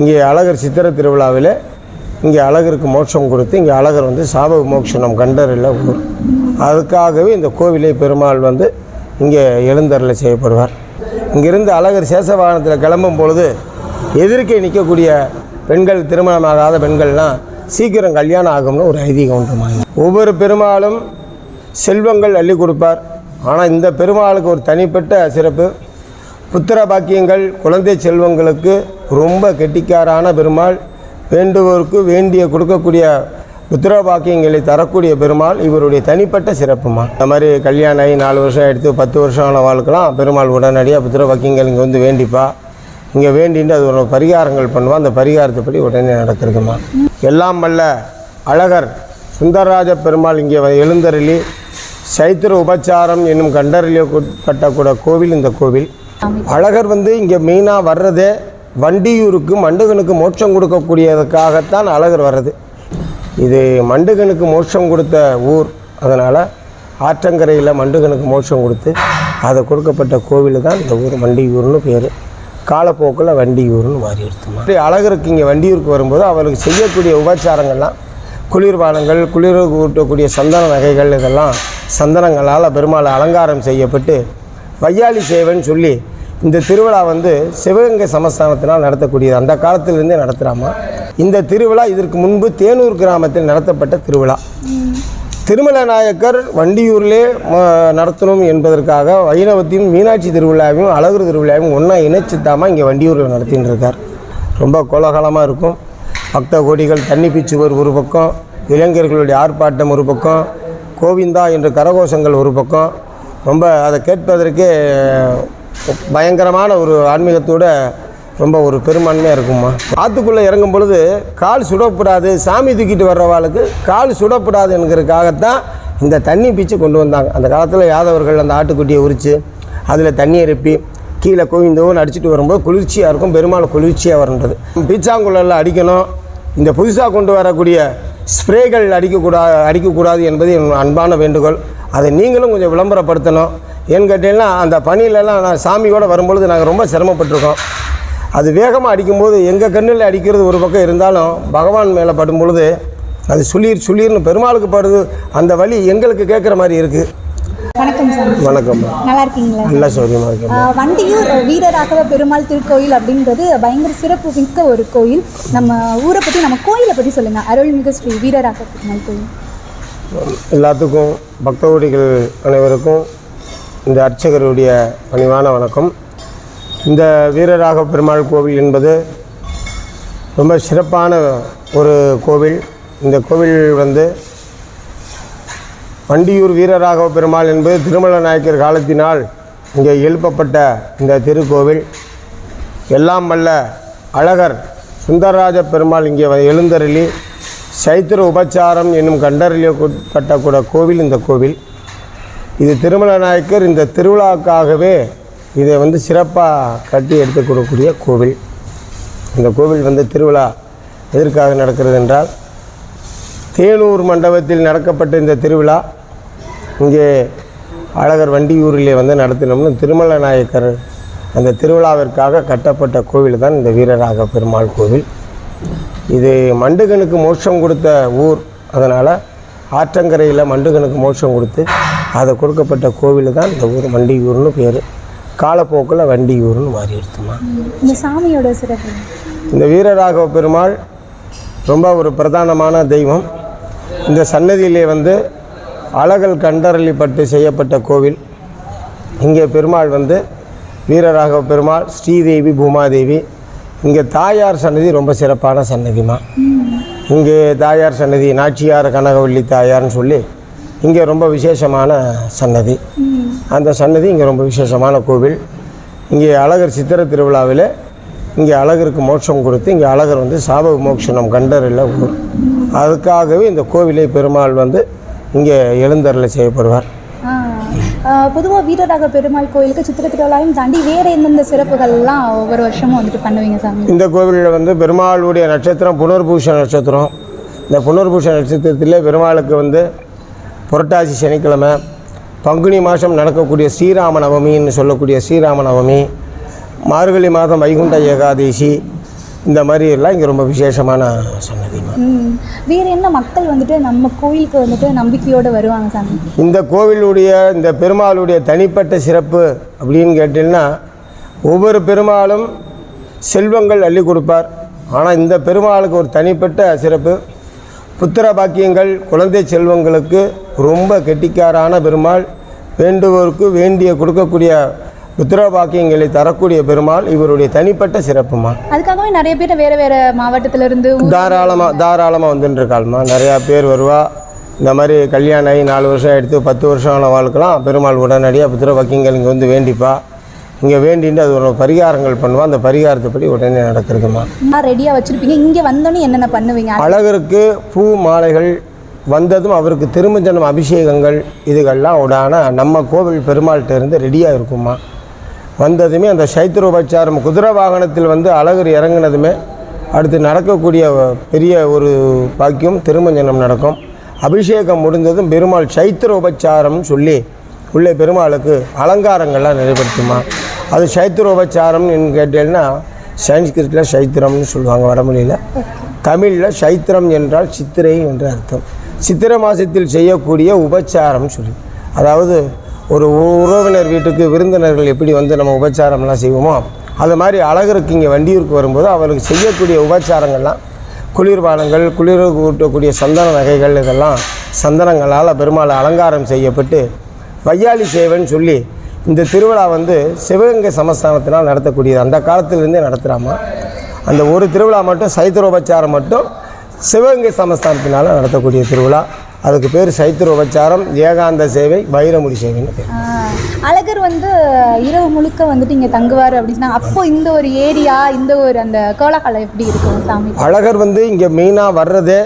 இங்கே அழகர் சித்திர திருவிழாவில் இங்கே அழகருக்கு மோட்சம் கொடுத்து இங்கே அழகர் வந்து சாப மோட்சம் கண்டறில் ஊர் அதுக்காகவே இந்த கோவிலை பெருமாள் வந்து இங்கே எழுந்தருளை செய்யப்படுவார். இங்கிருந்து அழகர் சேசவாகனத்தில் கிளம்பும் பொழுது எதிர்க்கே நிற்கக்கூடிய பெண்கள் திருமணமாகாத பெண்கள்லாம் சீக்கிரம் கல்யாணம் ஆகும்னு ஒரு ஐதீகம் உண்டுமா ஒவ்வொரு பெருமாளும் செல்வங்கள் அள்ளி கொடுப்பார். ஆனால் இந்த பெருமாளுக்கு ஒரு தனிப்பட்ட சிறப்பு புத்திர பாக்கியங்கள் குழந்தை செல்வங்களுக்கு ரொம்ப கெட்டிக்காரான பெருமாள் வேண்டுவோருக்கு வேண்டிய கொடுக்கக்கூடிய புத்திர பாக்கியங்களை தரக்கூடிய பெருமாள் இவருடைய தனிப்பட்ட சிறப்புமா. இந்த மாதிரி கல்யாணம் ஆகி நாலு வருஷம் எடுத்து பத்து வருஷம் ஆன வாழ்க்கலாம் பெருமாள் உடனடியாக புத்திர பாக்கியங்கள் இங்கே வந்து வேண்டிப்பா. இங்கே வேண்டிட்டு அது ஒரு பரிகாரங்கள் பண்ணுவான் அந்த பரிகாரத்தைப்படி உடனே நடக்கிறதுமா. எல்லாம் வல்ல அழகர் சுந்தரராஜ பெருமாள் இங்கே எழுந்தருளி சைத்திர உபச்சாரம் என்னும் கண்டறியப்பட்ட கூட கோவில் இந்த கோவில். அழகர் வந்து இங்கே மெயினாக வர்றதே வண்டியூருக்கு மண்டுகனுக்கு மோட்சம் கொடுக்கக்கூடியதுக்காகத்தான் அழகர் வர்றது. இது மண்டுகனுக்கு மோட்சம் கொடுத்த ஊர். அதனால் ஆற்றங்கரையில் மண்டுகனுக்கு மோட்சம் கொடுத்து அதை கொடுக்கப்பட்ட கோவில் தான் இந்த ஊர் வண்டியூர்னு பேர். காலப்போக்கில் வண்டியூர்னு மாறி எடுத்துமா. அழகருக்கு இங்கே வண்டியூருக்கு வரும்போது அவருக்கு செய்யக்கூடிய உபச்சாரங்கள்லாம் குளிர்பானங்கள் குளிர் ஊட்டக்கூடிய சந்தன நகைகள் இதெல்லாம் சந்தனங்களால் பெருமாள் அலங்காரம் செய்யப்பட்டு வையாளி சேவன் சொல்லி இந்த திருவிழா வந்து சிவகங்கை சமஸ்தானத்தினால் நடத்தக்கூடியது. அந்த காலத்திலிருந்தே நடத்துகிறாமா இந்த திருவிழா இதற்கு முன்பு தேனூர் கிராமத்தில் நடத்தப்பட்ட திருவிழா. திருமல நாயக்கர் வண்டியூரிலே நடத்தணும் என்பதற்காக வைணவத்தையும் மீனாட்சி திருவிழாவையும் அழகர் திருவிழாவையும் ஒன்றா இணைச்சித்தாமல் இங்கே வண்டியூரில் நடத்தின்னு இருக்கார் ரொம்ப கோலாகலமாக இருக்கும். பக்த கோடிகள் தண்ணி பிச்சுவர் ஒரு பக்கம் இளைஞர்களுடைய ஆர்ப்பாட்டம் ஒரு பக்கம் கோவிந்தா என்ற கரகோஷங்கள் ஒரு பக்கம் ரொம்ப அதை கேட்பதற்கே பயங்கரமான ஒரு ஆன்மீகத்தோட ரொம்ப ஒரு பெரும்பான்மையாக இருக்குமா ஆற்றுக்குள்ளே இறங்கும் பொழுது கால் சுடக்கூடாது சாமி தூக்கிட்டு வர்றவாளுக்கு கால் சுடப்படாது என்கிறதுக்காகத்தான் இந்த தண்ணி பிச்சு கொண்டு வந்தாங்க. அந்த காலத்தில் யாதவர்கள் அந்த ஆட்டுக்குட்டியை உரித்து அதில் தண்ணி எருப்பி கீழே கோவிந்தோன்னு அடிச்சுட்டு வரும்போது குளிர்ச்சியாக இருக்கும் பெருமாள் குளிர்ச்சியாக வரன்றது. பீச்சாங்குழலில் அடிக்கணும் இந்த புதுசாக கொண்டு வரக்கூடிய ஸ்ப்ரேகள் அடிக்கக்கூடா அடிக்கக்கூடாது என்பது என் அன்பான வேண்டுகோள். அதை நீங்களும் கொஞ்சம் விளம்பரப்படுத்தணும். ஏன்னு கேட்டீங்கன்னா அந்த பணியிலலாம் நான் சாமியோட வரும்பொழுது நாங்கள் ரொம்ப சிரமப்பட்டிருக்கோம். அது வேகமாக அடிக்கும்போது எங்கள் கண்ணில் அடிக்கிறது ஒரு பக்கம் இருந்தாலும் பகவான் மேலே படும் பொழுது அது சுளீர் சுளீர்னு பெருமாளுக்கு படுது. அந்த வலி எங்களுக்கு கேட்குற மாதிரி இருக்குது வணக்கம் சார் வணக்கம் நல்லா இருக்கீங்களா? நல்லா சௌரியமாக இருக்கேன் வண்டியூர் வீரராகவ பெருமாள் திருக்கோயில் அப்படின்றது பயங்கர சிறப்பு மிக்க ஒரு கோயில். நம்ம ஊரை பற்றி நம்ம கோயிலை பற்றி சொல்லுங்கள் அருள்மிகு ஸ்ரீ வீரராகவ பெருமாள் கோயில். எல்லாத்துக்கும் பக்தகோடிகள் அனைவருக்கும் இந்த அர்ச்சகருடைய பணிவான வணக்கம். இந்த வீரராக பெருமாள் கோவில் என்பது ரொம்ப சிறப்பான ஒரு கோவில். இந்த கோவில் வந்து வண்டியூர் வீரராகவ பெருமாள் என்பது திருமல நாயக்கர் காலத்தினால் இங்கே எழுப்பப்பட்ட இந்த திருக்கோவில். எல்லாம் வல்ல அழகர் சுந்தரராஜ பெருமாள் இங்கே வ- எழுந்தருளி சைத்திர உபச்சாரம் என்னும் கண்டறில கட்டக்கூட கோவில் இந்த கோவில். இது திருமல நாயக்கர் இந்த திருவிழாவுக்காகவே இதை வந்து சிறப்பாக கட்டி எடுத்து கொடுக்கக்கூடிய கோவில். இந்த கோவில் வந்து திருவிழா எதற்காக நடக்கிறது என்றால் தேனூர் மண்டபத்தில் நடக்கப்பட்ட இந்த திருவிழா இங்கே அழகர் வண்டியூரிலே வந்து நடத்தினோம்னு திருமல நாயக்கர் அந்த திருவிழாவிற்காக கட்டப்பட்ட கோவில் தான் இந்த வீரராக பெருமாள் கோவில். இது மண்டுகனுக்கு மோட்சம் கொடுத்த ஊர். அதனால் ஆற்றங்கரையில் மண்டுகனுக்கு மோட்சம் கொடுத்து அதை கொடுக்கப்பட்ட கோவில் தான் இந்த ஊர் வண்டியூர்னு பேர். காலப்போக்கில் வண்டியூர்னு மாறி எடுத்துமா. இந்த சாமியோட சிறப்பு. இந்த வீரராகவ பெருமாள் ரொம்ப ஒரு பிரதானமான தெய்வம். இந்த சன்னதியிலே வந்து அழகல் கண்டரளிப்பட்டு செய்யப்பட்ட கோவில். இங்கே பெருமாள் வந்து வீரராகவ பெருமாள் ஸ்ரீதேவி பூமாதேவி இங்கே தாயார் சன்னதி ரொம்ப சிறப்பான சன்னதிமா இங்கே தாயார் சன்னதி நாச்சியார் கனகவல்லி தாயார்னு சொல்லி இங்கே ரொம்ப விசேஷமான சன்னதி. அந்த சன்னதி இங்கே ரொம்ப விசேஷமான கோவில். இங்கே அழகர் சித்திர திருவிழாவில் இங்கே அழகருக்கு மோட்சம் கொடுத்து இங்கே அழகர் வந்து சாப விமோட்சனம் கண்டறில் ஊர். அதுக்காகவே இந்த கோவிலை பெருமாள் வந்து இங்கே எழுந்தரில் செய்யப்படுவார். பொதுவாக வீரராக பெருமாள் கோயிலுக்கு சித்திர திருவிழாவையும் தாண்டி வேறு எந்தெந்த சிறப்புகள்லாம் ஒவ்வொரு வருஷமும் வந்துட்டு பண்ணுவீங்க சாமி? இந்த கோவிலில் வந்து பெருமாளுடைய நட்சத்திரம் புனர்பூஷ நட்சத்திரம். இந்த புனர்பூஷ நட்சத்திரத்தில் பெருமாளுக்கு வந்து புரட்டாசி சனிக்கிழமை பங்குனி மாதம் நடக்கக்கூடிய ஸ்ரீராம நவமின்னு சொல்லக்கூடிய ஸ்ரீராம நவமி மார்கழி மாதம் வைகுண்ட ஏகாதேசி இந்த மாதிரி எல்லாம் இங்கே ரொம்ப விசேஷமான சன்னதிமா வேறு என்ன மக்கள் வந்துட்டு நம்ம கோயிலுக்கு வந்துட்டு நம்பிக்கையோடு வருவாங்க சாமி? இந்த கோவிலுடைய இந்த பெருமாளுடைய தனிப்பட்ட சிறப்பு அப்படின்னு கேட்டீங்கன்னா ஒவ்வொரு பெருமாளும் செல்வங்கள் அள்ளி கொடுப்பார். ஆனால் இந்த பெருமாளுக்கு ஒரு தனிப்பட்ட சிறப்பு. புத்திர பாக்கியங்கள் குழந்தை செல்வங்களுக்கு ரொம்ப கெட்டிக்காரான பெருமாள். வேண்டுவோருக்கு வேண்டிய கொடுக்கக்கூடிய புத்திர பாக்கியங்களை தரக்கூடிய பெருமாள் இவருடைய தனிப்பட்ட சிறப்புமா? அதுக்காகவே நிறைய பேர் வேறு வேறு மாவட்டத்திலிருந்து தாராளமாக தாராளமாக வந்துட்டு இருக்காள்மா நிறையா பேர் வருவா. இந்த மாதிரி கல்யாணம் ஆகி நாலு வருஷம் எடுத்து பத்து வருஷம் ஆன வாழ்க்கலாம் பெருமாள் உடனடியாக புத்திர வக்கிங்கள் இங்கே வந்து வேண்டிப்பா. இங்கே வேண்டிட்டு அது ஒரு பரிகாரங்கள் பண்ணுவா. அந்த பரிகாரத்தைப்படி உடனே நடக்கிறதுமா. ரெடியாக வச்சுருப்பீங்க. இங்கே வந்தோன்னே என்னென்ன பண்ணுவீங்க? அழகருக்கு பூ மாலைகள் வந்ததும் அவருக்கு திருமஞ்சனம் அபிஷேகங்கள் இதுகள்லாம் உடான நம்ம கோவில் பெருமாள்கிட்ட இருந்து ரெடியாக இருக்குமா? வந்ததுமே அந்த சைத்திரோபச்சாரம் குதிரை வாகனத்தில் வந்து அழகர் இறங்குனதுமே அடுத்து நடக்கக்கூடிய பெரிய ஒரு பாக்கியம் திருமஞ்சனம் நடக்கும். அபிஷேகம் முடிந்ததும் பெருமாள் சைத்திரோபச்சாரம்னு சொல்லி உள்ளே பெருமாளுக்கு அலங்காரங்கள்லாம் நிறைவேற்றுமா? அது சைத்திரோபச்சாரம்னு கேட்டேன்னா சயின்ஸ்கிரிட்டில் சைத்திரம்னு சொல்லுவாங்க வடமொழியில் தமிழில் சைத்திரம் என்றால் சித்திரை என்று அர்த்தம். சித்திரை மாதத்தில் செய்யக்கூடிய உபச்சாரம்னு சொல்லி. அதாவது ஒரு உறவினர் வீட்டுக்கு விருந்தினர்கள் எப்படி வந்து நம்ம உபச்சாரம்லாம் செய்வோமோ அது மாதிரி அழகருக்கு இங்கே வண்டியூருக்கு வரும்போது அவருக்கு செய்யக்கூடிய உபச்சாரங்கள்லாம் குளிர்பானங்கள் குளிர் ஊட்டக்கூடிய சந்தன நகைகள் இதெல்லாம் சந்தனங்களால் பெருமாள் அலங்காரம் செய்யப்பட்டு வையாளி சேவைன்னு சொல்லி இந்த திருவிழா வந்து சிவகங்கை சமஸ்தானத்தினால் நடத்தக்கூடியது. அந்த காலத்திலிருந்தே நடத்துகிறாமா அந்த ஒரு திருவிழா மட்டும் சைத்திரோபச்சாரம் மட்டும் சிவகங்கை சமஸ்தானத்தினால் நடத்தக்கூடிய திருவிழா. அதுக்கு பேர் சைத்திரோபச்சாரம் ஏகாந்த சேவை வைரமுடி சேவைன்னு பேர். அழகர் வந்து இரவு முழுக்க வந்துட்டு இங்கே தங்குவார் அப்படின்னா அப்போ இந்த ஒரு ஏரியா இந்த ஒரு அந்த கோலாகலம் எப்படி இருக்கும் சாமி? அழகர் வந்து இங்கே மெயினாக வர்றதே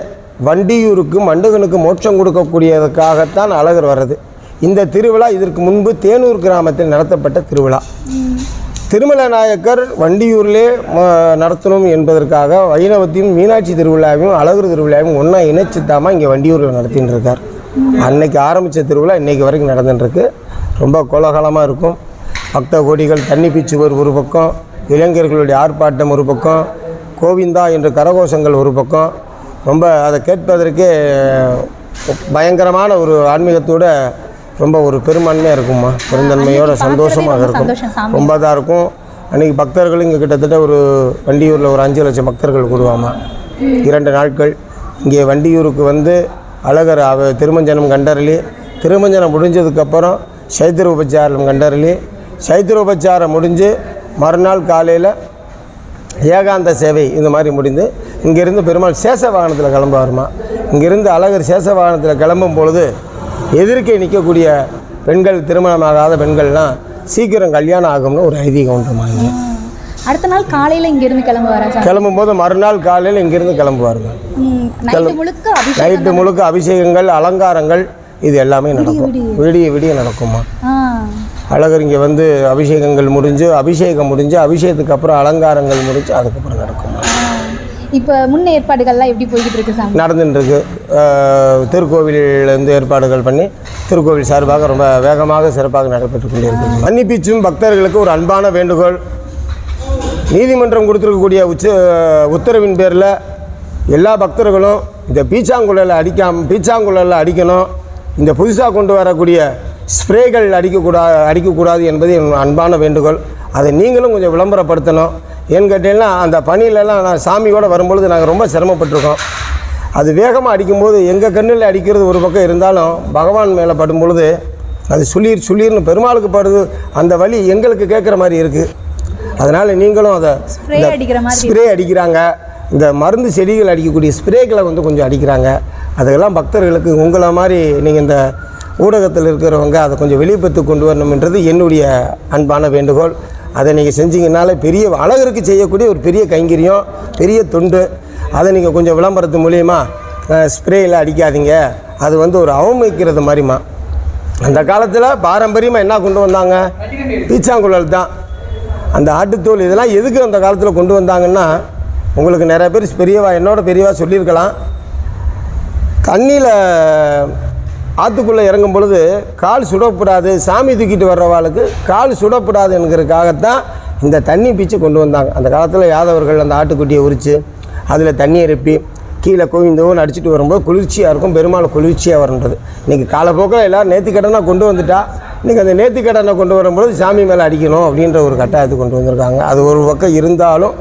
வண்டியூருக்கு மண்டுகனுக்கு மோட்சம் கொடுக்கக்கூடியதுக்காகத்தான் அழகர் வர்றது. இந்த திருவிழா இதற்கு முன்பு தேனூர் கிராமத்தில் நடத்தப்பட்ட திருவிழா. திருமல நாயக்கர் வண்டியூரிலே நடத்தணும் என்பதற்காக வைணவத்தையும் மீனாட்சி திருவிழாவையும் அழகர் திருவிழாவையும் ஒன்றா இணைச்சுத்தாமா இங்கே வண்டியூரில் நடத்தின்னு இருக்கார் அன்னைக்கு ஆரம்பித்த திருவிழா இன்னைக்கு வரைக்கும் நடந்துட்டுருக்கு ரொம்ப கோலாகலமாக இருக்கும். பக்த கோடிகள் தண்ணி பீச்சுவர் ஒரு பக்கம் இளைஞர்களுடைய ஆர்ப்பாட்டம் ஒரு பக்கம் கோவிந்தா என்ற கரகோஷங்கள் ஒரு பக்கம். ரொம்ப அதை கேட்பதற்கே பயங்கரமான ஒரு ஆன்மீகத்தோட ரொம்ப ஒரு பெரும்பான்மையாக இருக்கும்மா. பெருந்தன்மையோட சந்தோஷமாக இருக்கும். ரொம்ப இதாக இருக்கும். அன்றைக்கி பக்தர்கள் இங்கே கிட்டத்தட்ட ஒரு வண்டியூரில் ஒரு அஞ்சு லட்சம் பக்தர்கள் கூடுவாமா. இரண்டு நாட்கள். இங்கே வண்டியூருக்கு வந்து அழகர் அவ திருமஞ்சனம் கண்டறலி திருமஞ்சனம் முடிஞ்சதுக்கப்புறம் சைத்திர உபச்சாரம் கண்டறலி சைத்திர உபச்சாரம் முடிஞ்சு மறுநாள் காலையில் ஏகாந்த சேவை இந்த மாதிரி முடிந்து இங்கேருந்து பெருமாள் சேஷ வாகனத்தில் கிளம்புவாருமா. இங்கேருந்து அழகர் சேஷ வாகனத்தில் கிளம்பும் பொழுது எதிர்க்கே நிற்கக்கூடிய பெண்கள் திருமணமாகாத பெண்கள்லாம் சீக்கிரம் கல்யாணம் ஆகும்னு ஒரு ஐதீகம் உண்டுமா இங்கே அடுத்த நாள் காலையில் இங்கேருந்து கிளம்புவாரா சாமி கிளம்பும்போது மறுநாள் காலையில் இங்கேருந்து கிளம்புவாருங்க. நைட்டு முழுக்க அபிஷேகங்கள் அலங்காரங்கள் இது எல்லாமே நடக்கும். விடிய. விடிய நடக்குமா? அழகர் இங்கே வந்து அபிஷேகங்கள் முடிஞ்சு அபிஷேகம் முடிஞ்சு அபிஷேகத்துக்கு அப்புறம் அலங்காரங்கள் முடிஞ்சு அதுக்கப்புறம் நடக்குமா? இப்போ முன் ஏற்பாடுகள்லாம் எப்படி போய்கிட்டு இருக்கு சாமி? நடந்துட்டு இருக்கு திருக்கோவிலேருந்து ஏற்பாடுகள் பண்ணி திருக்கோவில் சார்பாக ரொம்ப வேகமாக சிறப்பாக நடைபெற்று கொண்டிருக்கு மன்னிப்பிச்சும் பக்தர்களுக்கு ஒரு அன்பான வேண்டுகோள். நீதிமன்றம் கொடுத்துருக்கக்கூடிய உச்ச உத்தரவின் பேரில் எல்லா பக்தர்களும் இந்த பீச்சாங்குழலில் அடிக்காம பீச்சாங்குழலில் அடிக்கணும். இந்த புதுசாக கொண்டு வரக்கூடிய ஸ்ப்ரேகள் அடிக்கக்கூடாது அடிக்கக்கூடாது என்பது என் அன்பான வேண்டுகோள். அதை நீங்களும் கொஞ்சம் விளம்பரப்படுத்தணும். ஏன்னு கேட்டீங்கன்னா அந்த பணியிலலாம் நான் சாமியோடு வரும்பொழுது நாங்கள் ரொம்ப சிரமப்பட்டிருக்கோம். அது வேகமாக அடிக்கும்போது எங்கள் கண்ணில் அடிக்கிறது ஒரு பக்கம் இருந்தாலும் பகவான் மேலே படும் பொழுது அது சுளீர் சுளீர்னு பெருமாளுக்கு படுது அந்த வலி எங்களுக்கு கேட்குற மாதிரி இருக்குது அதனால் நீங்களும் அதை ஸ்ப்ரே அடிக்கிறாங்க. இந்த மருந்து செடிகள் அடிக்கக்கூடிய ஸ்ப்ரேக்களை வந்து கொஞ்சம் அடிக்கிறாங்க. அதெல்லாம் பக்தர்களுக்கு உங்களை மாதிரி நீங்கள் இந்த ஊடகத்தில் இருக்கிறவங்க அதை கொஞ்சம் வெளிப்படுத்தி கொண்டு வரணும்ன்றது என்னுடைய அன்பான வேண்டுகோள். அதை நீங்கள் செஞ்சீங்கனாலே பெரிய அழகருக்கு செய்யக்கூடிய ஒரு பெரிய கைங்கரியம் பெரிய தொண்டு. அதை நீங்கள் கொஞ்சம் விளம்பரத்து மூலியமா ஸ்ப்ரேயில் அடிக்காதீங்க. அது வந்து ஒரு அவமதிக்கிறது மாதிரிமா அந்த காலத்தில் பாரம்பரியமாக என்ன கொண்டு வந்தாங்க? பீச்சாங்குழல் தான். அந்த ஆட்டுத்தோல் இதெல்லாம் எதுக்கு அந்த காலத்தில் கொண்டு வந்தாங்கன்னா உங்களுக்கு நிறைய பேர் பெரியவா என்னோட பெரியவா சொல்லியிருக்கலாம். தண்ணியில் ஆற்றுக்குள்ளே இறங்கும் பொழுது கால் சுடப்படாது சாமி தூக்கிட்டு வர்றவாளுக்கு கால் சுடப்படாது என்கிறதுக்காகத்தான் இந்த தண்ணி பீச்சு கொண்டு வந்தாங்க. அந்த காலத்தில் யாதவர்கள் அந்த ஆட்டுக்குட்டியை உரித்து அதில் தண்ணி எருப்பி கீழே கோவிந்தோன்னு அடிச்சுட்டு வரும்போது குளிர்ச்சியாக இருக்கும் பெருமாள் குளிர்ச்சியாக வரன்றது. இன்றைக்கி காலப்போக்கில் எல்லோரும் நேர்த்திக்கடனாக கொண்டு வந்துட்டா இன்றைக்கி அந்த நேர்த்திக்கடனை கொண்டு வரும்போது சாமி மேலே அடிக்கணும் அப்படின்ற ஒரு கட்டாயத்தை கொண்டு வந்திருக்காங்க. அது ஒரு பக்கம் இருந்தாலும்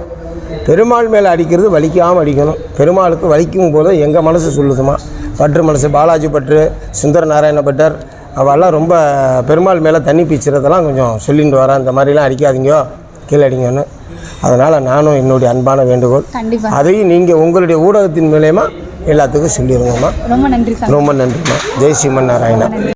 பெருமாள் மேலே அடிக்கிறது வலிக்காமல் அடிக்கணும். பெருமாளுக்கு வலிக்கும் போது எங்கள் மனசு சொல்லுதுமா? பற்று மனசு பாலாஜி பற்று சுந்தர நாராயண பட்டர் அவெல்லாம் ரொம்ப பெருமாள் மேலே தண்ணி பீச்சுறதெல்லாம் கொஞ்சம் சொல்லிட்டு வரேன் இந்த மாதிரிலாம் அடிக்காதீங்க கீழே அடிங்கன்னு அதனால் நானும் என்னுடைய அன்பான வேண்டுகோள் அதையும் நீங்கள் உங்களுடைய ஊடகத்தின் மூலயமா எல்லாத்துக்கும் சொல்லிடுங்கம்மா ரொம்ப நன்றி ரொம்ப நன்றிம்மா. ஜெய் ஸ்ரீமன் நாராயணா.